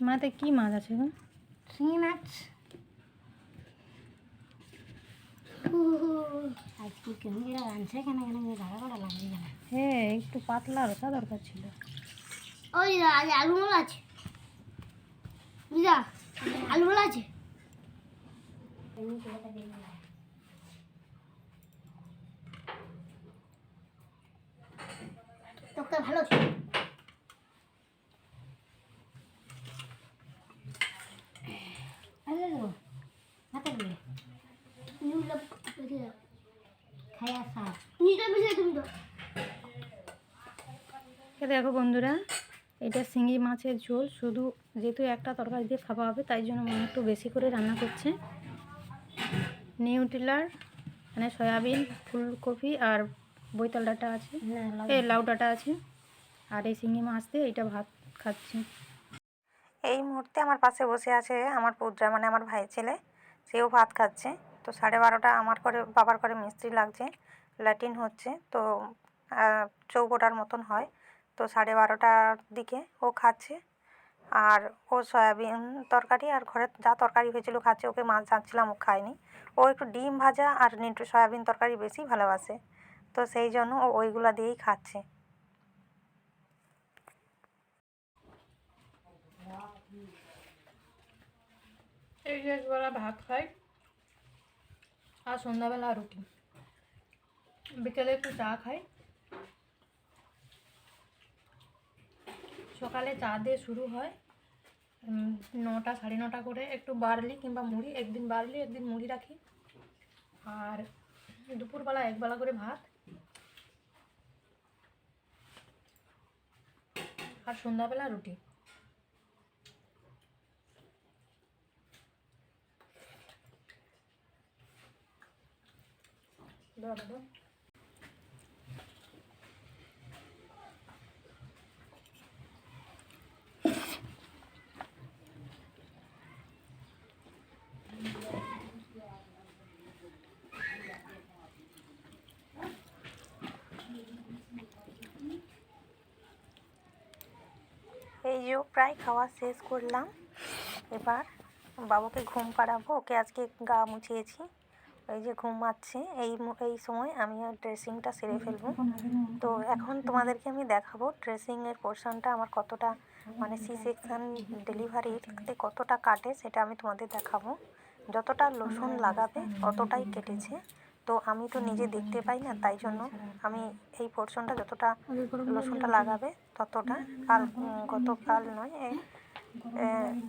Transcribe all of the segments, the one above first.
মাতে কি মাছ আছে গো? শিঙি মাছ। আজকে রাঁধছে কেন কেন গাড়া গাড়া লাগবে কেন হ্যাঁ একটু পাতলা রসা দরকার ছিল। ওই আজ আছে। আছে। তোকে ভালো আরে গো হাতে দিলে নিউলা দিদা খায়া সা নিটা বেশি তুমি তো এ দেখো বন্ধুরা এটা শিঙি মাছের ঝোল। শুধু যেহেতু একটা তরকারি দিয়ে খাওয়া হবে তাই জন্য মনে একটু বেশি করে রান্না করছে। নিউট্রিলার মানে সয়াবিন ফুলকপি আর বৈতাল ডাটা আছে। এই লাউ ডাটা আছে। আর এই শিঙি মাছ দিয়ে এইটা ভাত খাচ্ছি। এই মুহূর্তে আমার পাশে বসে আছে আমার পুত্রা মানে আমার ভাই ছেলে। সেও ভাত খাচ্ছে। তো সাড়ে বারোটা আমার করে বাবার করে মিস্ত্রি লাগছে। ল্যাটিন হচ্ছে। তো চৌকোটার মতন হয়। তো সাড়ে বারোটার দিকে ও খাচ্ছে। আর ও সয়াবিন তরকারি আর ঘরে যা তরকারি হয়েছিল খাচ্ছে, ওকে মাছ যাচ্ছিলাম ও খায়নি। ও একটু ডিম ভাজা আর একটু সয়াবিন তরকারি বেশি ভালোবাসে। তো সেই জন্য ও ওইগুলো দিয়েই খাচ্ছে। এই একবেলা ভাত খাই আর সন্ধ্যাবেলা রুটি। বিকেলে একটু চা খাই। সকালে চা দিয়ে শুরু হয়। নটা সাড়ে নটা করে। একটু বার্লি কিংবা মুড়ি একদিন বার্লি একদিন মুড়ি রাখি। আর দুপুরবেলা একবেলা করে ভাত। আর সন্ধ্যাবেলা রুটি। দাও, যে প্রায় খাওয়া শেষ করলাম। এবার বাবুকে ঘুম পাড়াবো। ওকে আজকে গা মুছিয়েছি। এই যে ঘুমাচ্ছে, এই এই সময় আমি ড্রেসিংটা সেরে ফেলব। তো এখন তোমাদেরকে আমি দেখাবো ড্রেসিংয়ের পোর্শনটা আমার কতটা মানে সি সেকশন ডেলিভারিতে কতটা কাটে, সেটা আমি তোমাদের দেখাবো। যতটা লোশন লাগাবে অতটাই কেটেছে। তো আমি তো নিজে দেখতে পাই না, তাই জন্য আমি এই পোর্শনটা যতটা লোশনটা লাগাবে ততটা কাল গতকাল নয়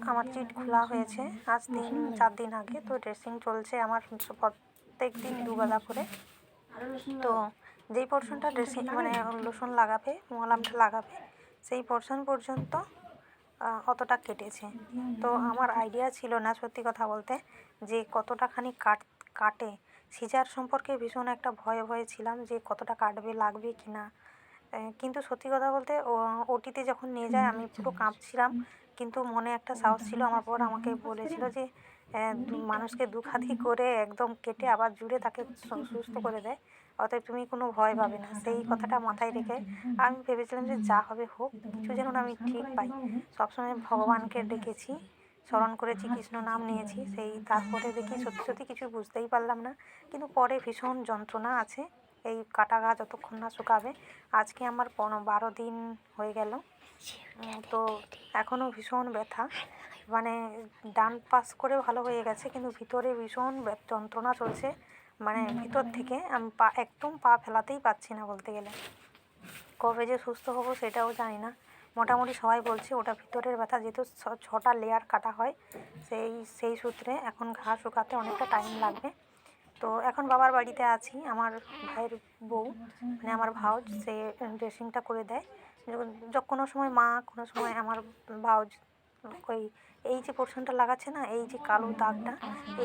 আমার চিট খোলা হয়েছে আজ তিন, চার দিন আগে, তো ড্রেসিং চলছে আমার প্রত্যেক দিন দুবেলা করে। তো যেই পোর্শনটা ড্রেসিং মানে লোশন লাগাবে মলামটা লাগাবে, সেই পোর্শন পর্যন্ত অতটা কেটেছে। তো আমার আইডিয়া ছিল না সত্যি কথা বলতে, যে কতটা খানি কাট, কাটে সিজার সম্পর্কে ভীষণ একটা ভয়ে ভয়ে ছিলাম যে কতটা কাটবে লাগবে কি না। কিন্তু সত্যি কথা বলতে ওটিতে যখন নিয়ে যায় আমি পুরো কাঁপছিলাম। কিন্তু মনে একটা সাহস ছিল আমার বর আমাকে বলেছিল যে মানুষকে দুখাদি করে একদম কেটে আবার জুড়ে তাকে সুস্থ করে দেয়। অতএব তুমি কোনো ভয় পাবে না। সেই কথাটা মাথায় রেখে আমি ভেবেছিলাম যে যা হবে হোক কিছু যেন আমি ঠিক পাই। সবসময় ভগবানকে ডেকেছি। স্মরণ করেছি, কৃষ্ণ নাম নিয়েছি, সেই তারপরে দেখি সত্যি সত্যি কিছু বুঝতেই পারলাম না। কিন্তু পরে ভীষণ যন্ত্রণা আছে, এই কাটা গা যতক্ষণ না শুকাবে, আজকে আমার পনেরো বারো দিন হয়ে গেল। তো এখনও ভীষণ ব্যথা। মানে ডান পাশ করে ভালো হয়ে গেছে, কিন্তু ভিতরে ভীষণ যন্ত্রণা চলছে। মানে ভিতর থেকে আমি পা, একদম পা ফেলাতেই পাচ্ছি না বলতে গেলে। কবে যে সুস্থ হব সেটাও জানি না। মোটামুটি সবাই বলছে ওটা ভিতরের ব্যথা, যেহেতু ছটা লেয়ার কাটা হয়, সেই সেই সূত্রে এখন ঘা শুকাতে অনেকটা টাইম লাগবে। তো এখন বাবার বাড়িতে আছি, আমার ভাইয়ের বউ মানে আমার ভাউজ, সে ড্রেসিংটা করে দেয়। কোনো সময় মা, কোনো সময় আমার ভাউজ, ওই এই যে পোর্শনটা লাগাচ্ছে না, এই যে কালো দাগটা,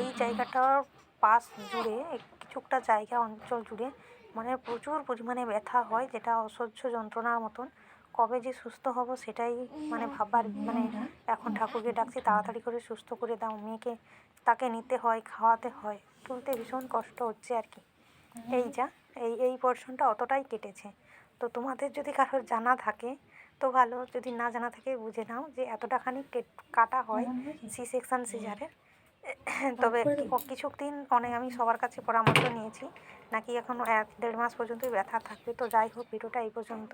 এই জায়গাটার পাশ জুড়ে, কিছুটা জায়গা অঞ্চল জুড়ে মানে প্রচুর পরিমাণে ব্যথা হয়, যেটা অসহ্য যন্ত্রণার মতন। কবে যে সুস্থ হব সেটাই মানে ভাববার মানে এখন ঠাকুরকে ডাকছি তাড়াতাড়ি করে সুস্থ করে দাও মেয়েকে তাকে নিতে হয় খাওয়াতে হয়। তুলতে ভীষণ কষ্ট হচ্ছে আর কি। এই যা এই এই পোর্শনটা অতটাই কেটেছে। তো তোমাদের যদি কারোর জানা থাকে তো ভালো। যদি না জানা থাকে বুঝে নাও যে এতটাখানি কেট- কাটা হয় সি সেকশন সিজারে তবে কিছু দিন অনেক আমি সবার কাছে পরামর্শ নিয়েছি। নাকি এখনও এক দেড় মাস পর্যন্তই ব্যথা থাকবে। তো যাই হোক ভিডিওটা এই পর্যন্ত